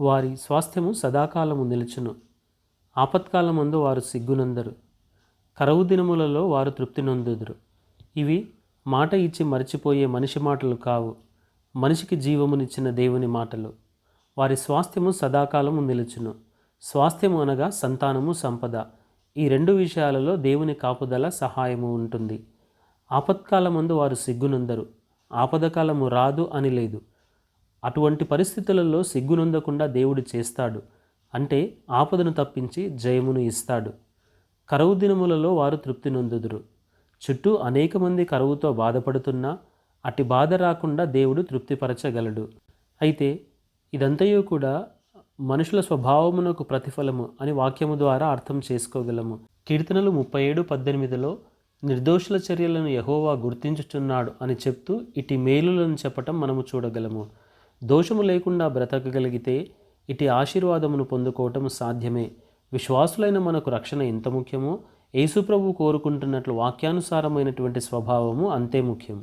వారి స్వాస్థ్యము సదాకాలము నిలుచును. ఆపత్కాలమందు వారు సిగ్గునందరు. కరవు దినములలో వారు తృప్తి నొందుదురు. ఇవి మాట ఇచ్చి మరచిపోయే మనిషి మాటలు కావు. మనిషికి జీవమునిచ్చిన దేవుని మాటలు. వారి స్వాస్థ్యము సదాకాలము నిలుచును. స్వాస్థ్యము అనగా సంతానము సంపద. ఈ రెండు విషయాలలో దేవుని కాపుదల సహాయము ఉంటుంది. ఆపత్కాలమందు వారు సిగ్గునందరు. ఆపదకాలము రాదు అని లేదు. అటువంటి పరిస్థితులలో సిగ్గునొందకుండా దేవుడు చేస్తాడు. అంటే ఆపదను తప్పించి జయమును ఇస్తాడు. కరువు దినములలో వారు తృప్తి నొందుదురు. చుట్టూ అనేక మంది కరువుతో బాధపడుతున్నా అట్టి బాధ రాకుండా దేవుడు తృప్తిపరచగలడు. అయితే ఇదంతయో కూడా మనుషుల స్వభావమునకు ప్రతిఫలము అని వాక్యము ద్వారా అర్థం చేసుకోగలము. కీర్తనలు ముప్పై ఏడు పద్దెనిమిదిలో నిర్దోషుల చర్యలను యహోవా గుర్తించుచున్నాడు అని చెప్తూ ఇటు మేలులను చెప్పటం మనము చూడగలము. దోషము లేకుండా బ్రతకగలిగితే ఇటు ఆశీర్వాదమును పొందుకోవటం సాధ్యమే. విశ్వాసులైన మనకు రక్షణ ఎంత ముఖ్యమో యేసుప్రభు కోరుకుంటున్నట్లు వాక్యానుసారమైనటువంటి స్వభావము అంతే ముఖ్యం